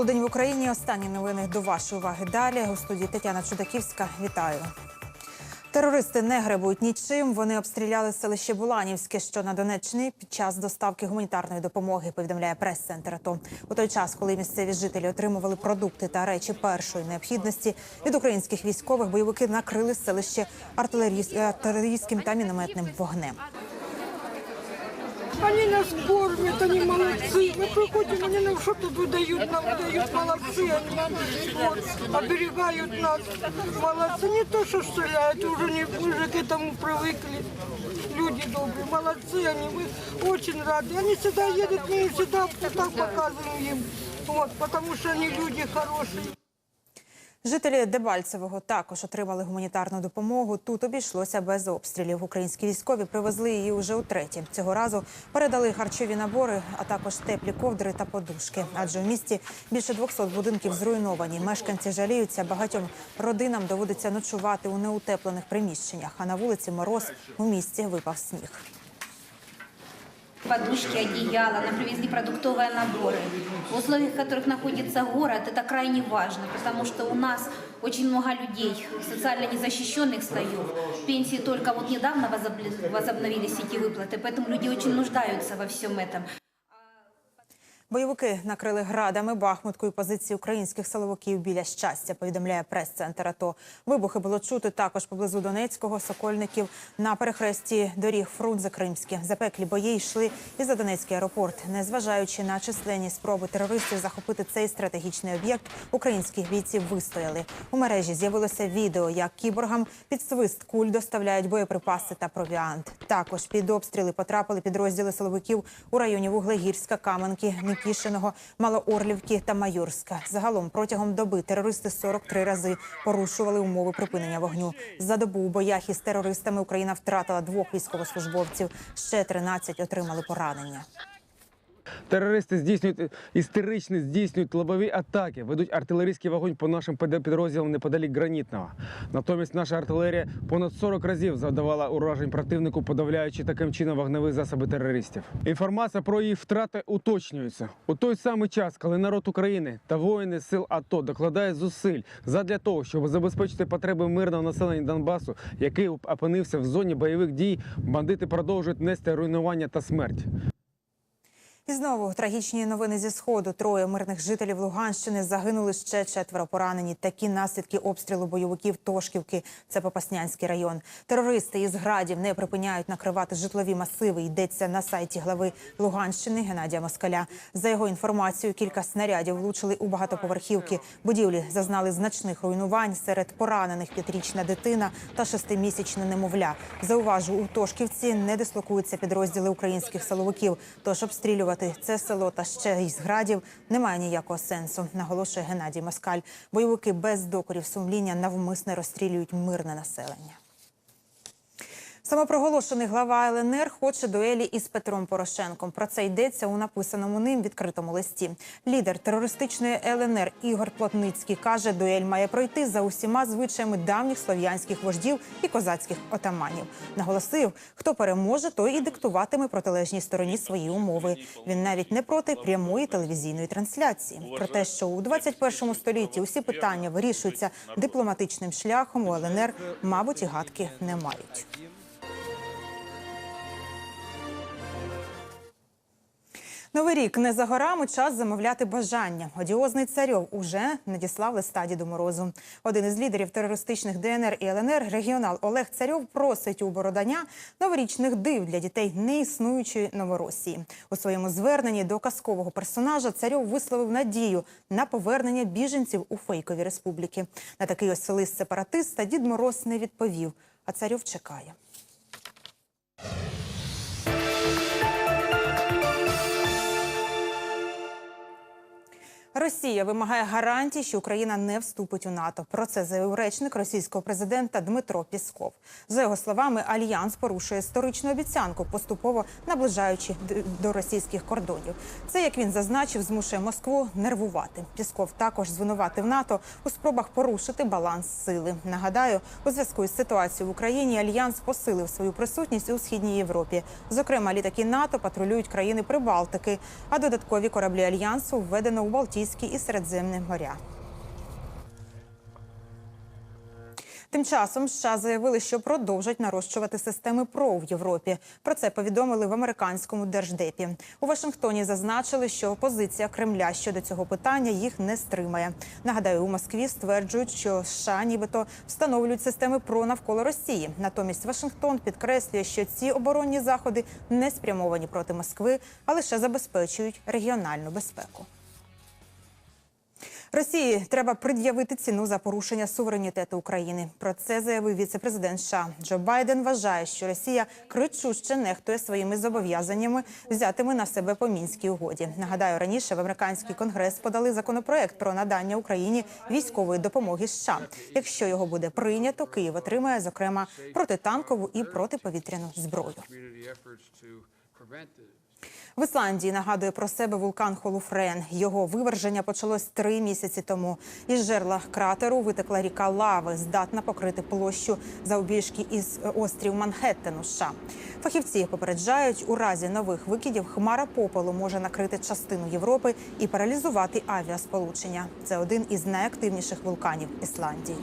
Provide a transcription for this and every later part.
Полудень в Україні. Останні новини до вашої уваги далі. У студії Тетяна Чудаківська. Вітаю. Терористи не гребують нічим. Вони обстріляли селище Буланівське, що на Донеччині під час доставки гуманітарної допомоги. Повідомляє прес-центр АТО. У той час, коли місцеві жителі отримували продукти та речі першої необхідності від українських військових, бойовики накрили селище артилерійсь- артилерійським та мінометним вогнем. Они нас кормят, они молодцы. Мы приходим, они нам что-то выдают, нам дают молодцы. Они вот, оберегают нас. Молодцы. Не то, что стреляют, уже, не, уже к этому привыкли. Люди добрые, молодцы они, мы очень рады. Они всегда едут, мы им всегда так показываем им. Вот, потому что они люди хорошие. Жителі Дебальцевого також отримали гуманітарну допомогу. Тут обійшлося без обстрілів. Українські військові привезли її уже утретє. Цього разу передали харчові набори, а також теплі ковдри та подушки. Адже в місті більше 200 будинків зруйновані. Мешканці жаліються, багатьом родинам доводиться ночувати у неутеплених приміщеннях. А на вулиці мороз у місті випав сніг подушки, одеяла, нам привезли продуктовые наборы. В условиях, в которых находится город, это крайне важно, потому что у нас очень много людей, социально незащищенных слоев. Пенсии только вот недавно возобли- возобновились эти выплаты, поэтому люди очень нуждаются во всем этом. Бойовики накрили градами Бахмутку і позиції українських силовиків біля щастя. Повідомляє прес-центр АТО. Вибухи було чути також поблизу Донецького, Сокольників на перехресті доріг Фрунзе Кримське. Запеклі бої йшли і за Донецький аеропорт. Незважаючи на численні спроби терористів захопити цей стратегічний об'єкт, українські бійці вистояли. У мережі з'явилося відео, як кіборгам під свист куль доставляють боєприпаси та провіант. Також під обстріли потрапили підрозділи силовиків у районі Вуглегірська, Каменки, Никішиного, Малоорлівки та Майорська. Загалом протягом доби терористи 43 рази порушували умови припинення вогню. За добу у боях із терористами Україна втратила двох військовослужбовців. Ще 13 отримали поранення. Терористи здійснюють істерично здійснюють лобові атаки, ведуть артилерійський вогонь по нашим підрозділам неподалік гранітного. Натомість наша артилерія понад 40 разів завдавала уражень противнику, подавляючи таким чином вогневі засоби терористів. Інформація про їх втрати уточнюється у той самий час, коли народ України та воїни сил АТО докладають зусиль задля того, щоб забезпечити потреби мирного населення Донбасу, який опинився в зоні бойових дій. Бандити продовжують нести руйнування та смерть. І знову трагічні новини зі сходу. Троє мирних жителів Луганщини загинули ще четверо поранені. Такі наслідки обстрілу бойовиків Тошківки. Це Попаснянський район. Терористи із градів не припиняють накривати житлові масиви. Йдеться на сайті глави Луганщини Геннадія Москаля. За його інформацією, кілька снарядів влучили у багатоповерхівки. Будівлі зазнали значних руйнувань. Серед поранених п'ятирічна дитина та шестимісячне немовля. Зауважу, у Тошківці не дислокуються підрозділи українських силовиків. Тож обстрілювати це село та ще із градів немає ніякого сенсу. Наголошує Геннадій Москаль. Бойовики без докорів сумління навмисне розстрілюють мирне населення. Самопроголошений глава ЛНР хоче дуелі із Петром Порошенком. Про це йдеться у написаному ним відкритому листі. Лідер терористичної ЛНР Ігор Плотницький каже, дуель має пройти за усіма звичаями давніх слов'янських вождів і козацьких отаманів. Наголосив, хто переможе, той і диктуватиме протилежній стороні свої умови. Він навіть не проти прямої телевізійної трансляції. Про те, що у 21 столітті усі питання вирішуються дипломатичним шляхом, у ЛНР, мабуть, і гадки не мають. Новий рік не за горами час замовляти бажання. Одіозний царьов уже надіслав листа Діду Морозу. Один із лідерів терористичних ДНР і ЛНР, регіонал Олег Царьов, просить у Бородання новорічних див для дітей неіснуючої Новоросії. У своєму зверненні до казкового персонажа царьов висловив надію на повернення біженців у фейкові республіки. На такий ось лист сепаратиста Дід Мороз не відповів, а царьов чекає. Росія вимагає гарантій, що Україна не вступить у НАТО. Про це заявив речник російського президента Дмитро Пісков. За його словами, альянс порушує історичну обіцянку, поступово наближаючи до російських кордонів. Це як він зазначив, змушує Москву нервувати. Пісков також звинуватив НАТО у спробах порушити баланс сили. Нагадаю, у зв'язку із ситуацією в Україні альянс посилив свою присутність у східній Європі. Зокрема, літаки НАТО патрулюють країни Прибалтики, а додаткові кораблі альянсу введено у Балтійську Балтійське і Середземне моря. Тим часом США заявили, що продовжать нарощувати системи ПРО в Європі. Про це повідомили в американському держдепі. У Вашингтоні зазначили, що позиція Кремля щодо цього питання їх не стримає. Нагадаю, у Москві стверджують, що США нібито встановлюють системи ПРО навколо Росії. Натомість Вашингтон підкреслює, що ці оборонні заходи не спрямовані проти Москви, а лише забезпечують регіональну безпеку. Росії треба пред'явити ціну за порушення суверенітету України. Про це заявив віце-президент США Джо Байден. Вважає, що Росія кричуще нехтує своїми зобов'язаннями взятими на себе по мінській угоді. Нагадаю, раніше в американський конгрес подали законопроект про надання Україні військової допомоги США. Якщо його буде прийнято, Київ отримає зокрема протитанкову і протиповітряну зброю. В Ісландії нагадує про себе вулкан Холуфрен. Його виверження почалось три місяці тому. Із жерла кратеру витекла ріка лави, здатна покрити площу завбільшки із острів Манхеттену. США. Фахівці попереджають, у разі нових викидів хмара попелу може накрити частину Європи і паралізувати авіасполучення. Це один із найактивніших вулканів Ісландії.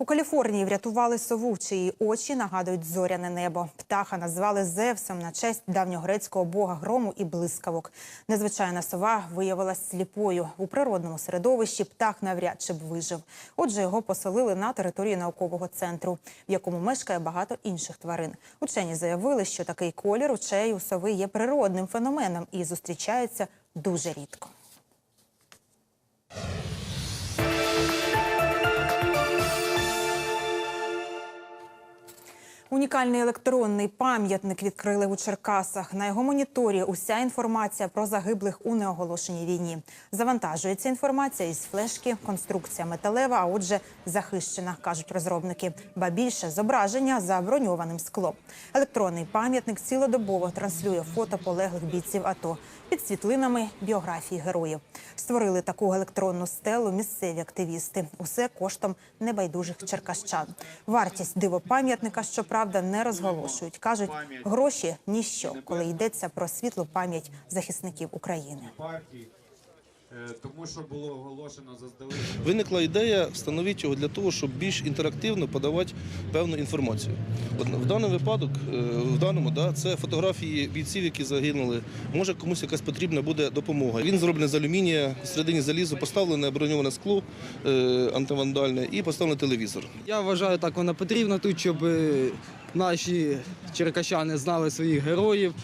У Каліфорнії врятували сову, чиї очі нагадують зоряне небо. Птаха назвали Зевсом на честь давньогрецького бога грому і блискавок. Незвичайна сова виявилась сліпою. У природному середовищі птах навряд чи б вижив. Отже, його поселили на території наукового центру, в якому мешкає багато інших тварин. Учені заявили, що такий колір очей у сови є природним феноменом і зустрічається дуже рідко. Унікальний електронний пам'ятник відкрили у Черкасах. На його моніторі уся інформація про загиблих у неоголошеній війні. Завантажується інформація із флешки, конструкція металева, а отже, захищена, кажуть розробники. Ба більше зображення за броньованим склом. Електронний пам'ятник цілодобово транслює фото полеглих бійців АТО під світлинами біографії героїв. Створили таку електронну стелу місцеві активісти. Усе коштом небайдужих черкащан. Вартість дивопам'ятника, щоправда, не розголошують. кажуть, гроші ніщо, коли йдеться про світлу пам'ять захисників України. Е, тому що було оголошено заздалегідь. Виникла ідея встановити його для того, щоб більш інтерактивно подавати певну інформацію. От в даний випадок, е, в даному, да, це фотографії бійців, які загинули. Може комусь якась потрібна буде допомога. Він зроблений з алюмінія, всередині залізо, поставлене броньоване скло е, антивандальне і поставлений телевізор. Я вважаю, так воно потрібно тут, щоб наші черкащани знали своїх героїв,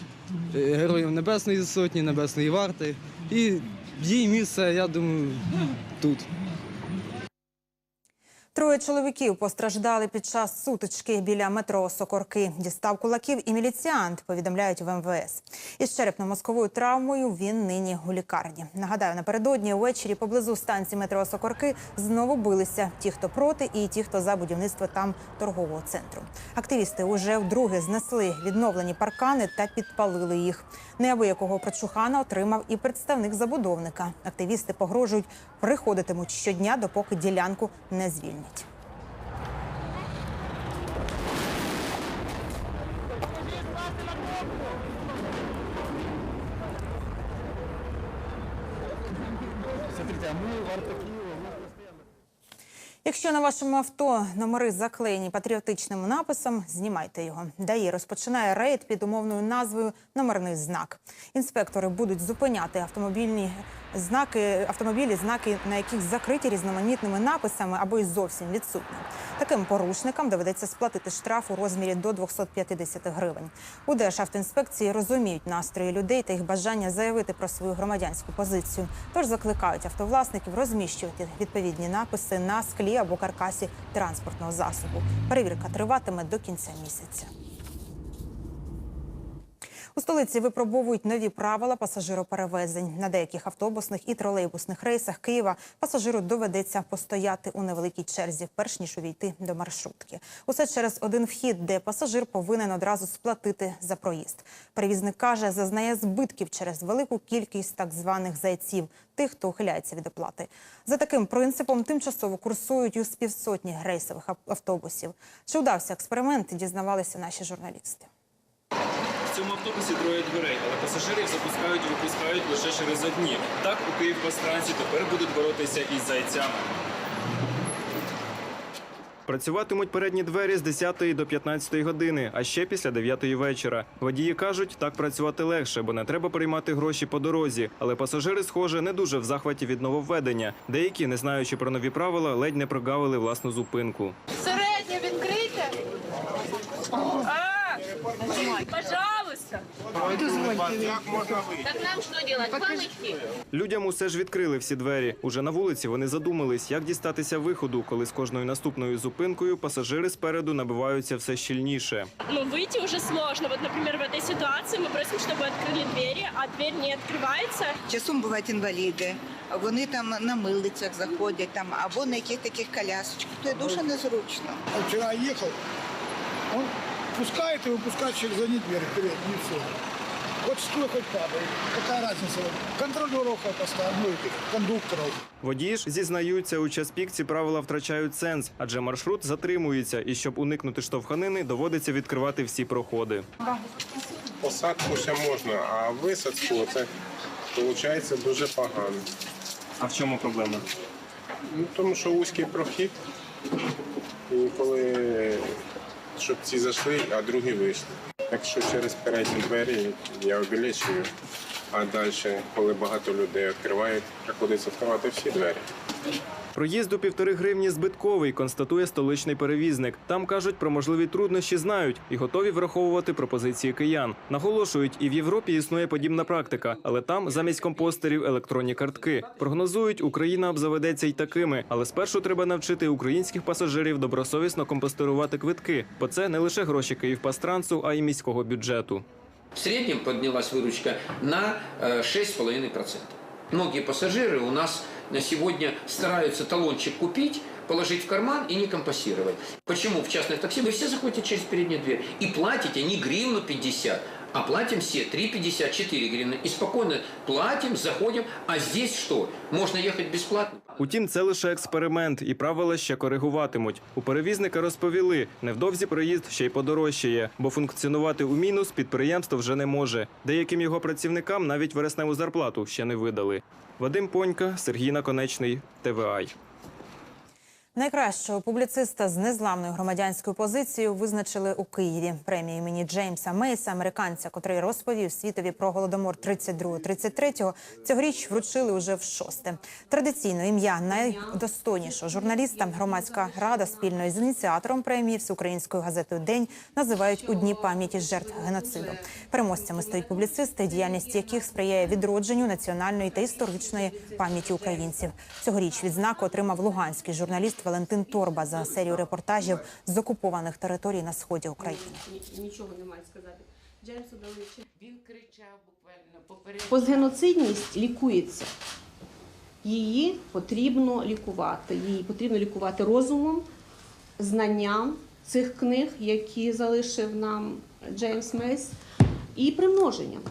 героїв Небесної Сотні, Небесної варти. І їй місце, я думаю, тут. Троє чоловіків постраждали під час сутички біля метро Сокорки. Дістав кулаків і міліціант, повідомляють в МВС. Із черепно-мозковою травмою він нині у лікарні. Нагадаю, напередодні ввечері поблизу станції метро Сокорки знову билися ті, хто проти, і ті, хто за будівництво там торгового центру. Активісти уже вдруге знесли відновлені паркани та підпалили їх. Неабиякого прочухана отримав і представник забудовника. Активісти погрожують приходитимуть щодня, допоки ділянку не звільнять. Якщо на вашому авто номери заклеєні патріотичним написом, знімайте його. ДАІ розпочинає рейд під умовною назвою Номерний знак. Інспектори будуть зупиняти автомобільні знаки, автомобілі, знаки, на яких закриті різноманітними написами або й зовсім відсутні. Таким порушникам доведеться сплатити штраф у розмірі до 250 гривень. У Державтоінспекції розуміють настрої людей та їх бажання заявити про свою громадянську позицію. Тож закликають автовласників розміщувати відповідні написи на склі або каркасі транспортного засобу. Перевірка триватиме до кінця місяця. У столиці випробовують нові правила пасажироперевезень. На деяких автобусних і тролейбусних рейсах Києва пасажиру доведеться постояти у невеликій черзі, перш ніж увійти до маршрутки. Усе через один вхід, де пасажир повинен одразу сплатити за проїзд. Перевізник каже, зазнає збитків через велику кількість так званих зайців, тих, хто ухиляється від оплати. За таким принципом тимчасово курсують у співсотні рейсових автобусів. Чи вдався експеримент, дізнавалися наші журналісти. Цьому автобусі троє дверей, але пасажирів запускають і випускають лише через одні. Так у Київпастранці тепер будуть боротися із зайцями. Працюватимуть передні двері з 10 до 15 години, а ще після 9 вечора. Водії кажуть, так працювати легше, бо не треба приймати гроші по дорозі. Але пасажири, схоже, не дуже в захваті від нововведення. Деякі, не знаючи про нові правила, ледь не прогавили власну зупинку. Середнє відкрите. А, пожалуйста. Так нам что делать? Вам идти? Людям усе ж відкрили всі двері. Уже на вулиці вони задумались, як дістатися виходу, коли з кожною наступною зупинкою пасажири спереду набиваються все щільніше. Но выйти уже сложно. Вот, например, в этой ситуации мы просим, чтобы открыли двери, а дверь не открывается. Часом бувають інваліди, вони там на милицях заходять там або на яких таких колясочках. То дуже незручно. Вчера ехал, он пускает и выпускает через одни двери передние, и все. Вот стой хоть падай. Какая разница? Контролеров это оставил, ну, этих кондукторов. Водії ж зізнаються, у час пік ці правила втрачають сенс, адже маршрут затримується, і щоб уникнути штовханини, доводиться відкривати всі проходи. Посадку ще можна, а висадку це виходить дуже погано. А в чому проблема? Ну, тому що вузький прохід, і коли щоб ці зайшли, а другі вийшли. Якщо через передні двері я обілечую, а далі, коли багато людей відкривають, приходиться відкривати всі двері. Проїзд у півтори гривні збитковий, констатує столичний перевізник. Там кажуть про можливі труднощі знають і готові враховувати пропозиції киян. Наголошують, і в Європі існує подібна практика, але там замість компостерів електронні картки. Прогнозують, Україна обзаведеться й такими, але спершу треба навчити українських пасажирів добросовісно компостерувати квитки, бо це не лише гроші Київпастрансу, а й міського бюджету. В среднем поднялась выручка на э, 6,5%. Многие пассажиры у нас на сегодня стараются талончик купить, положить в карман и не компассировать. Почему в частных такси вы все заходите через переднюю дверь и платите не гривну 50, а платим все 3,50, 4 гривны. И спокойно платим, заходим. А здесь что? Можно ехать бесплатно? Утім, це лише експеримент, і правила ще коригуватимуть. У перевізника розповіли, невдовзі проїзд ще й подорожчає, бо функціонувати у мінус підприємство вже не може. Деяким його працівникам навіть вересневу зарплату ще не видали. Вадим Понька, Сергій Наконечний, ТВАЙ. Найкращого публіциста з незламною громадянською позицією визначили у Києві. Премію імені Джеймса Мейса, американця, котрий розповів світові про голодомор 32-33, цьогоріч вручили уже в шосте. Традиційно ім'я найдостойнішого журналіста громадська рада спільно із ініціатором премії всеукраїнською газетою День називають у дні пам'яті жертв геноциду. Переможцями стають публіцисти, діяльність яких сприяє відродженню національної та історичної пам'яті українців. Цьогоріч відзнаку отримав луганський журналіст Валентин Торба за серію репортажів з окупованих територій на сході України. Нічого немає сказати. Джеймсу Він кричав буквально поперед. Постгеноцидність лікується. Її потрібно лікувати. Її потрібно лікувати розумом, знанням цих книг, які залишив нам Джеймс Мейс, і примноженням.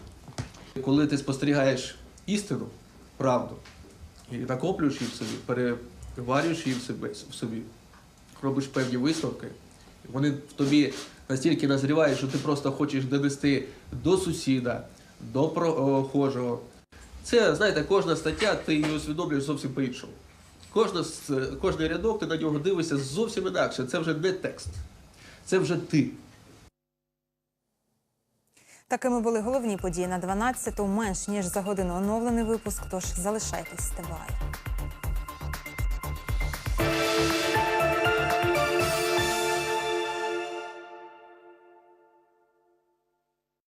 Коли ти спостерігаєш істину, правду, і накоплюєш її в собі, переварюєш її в собі, в собі, робиш певні висновки, вони в тобі настільки назрівають, що ти просто хочеш донести до сусіда, до прохожого. Це, знаєте, кожна стаття, ти її усвідомлюєш зовсім по-іншому. Кожна, кожний рядок ти на нього дивишся зовсім інакше. Це вже не текст, це вже ти. Такими були головні події на 12-ту. Менш ніж за годину оновлений випуск. Тож залишайтесь з.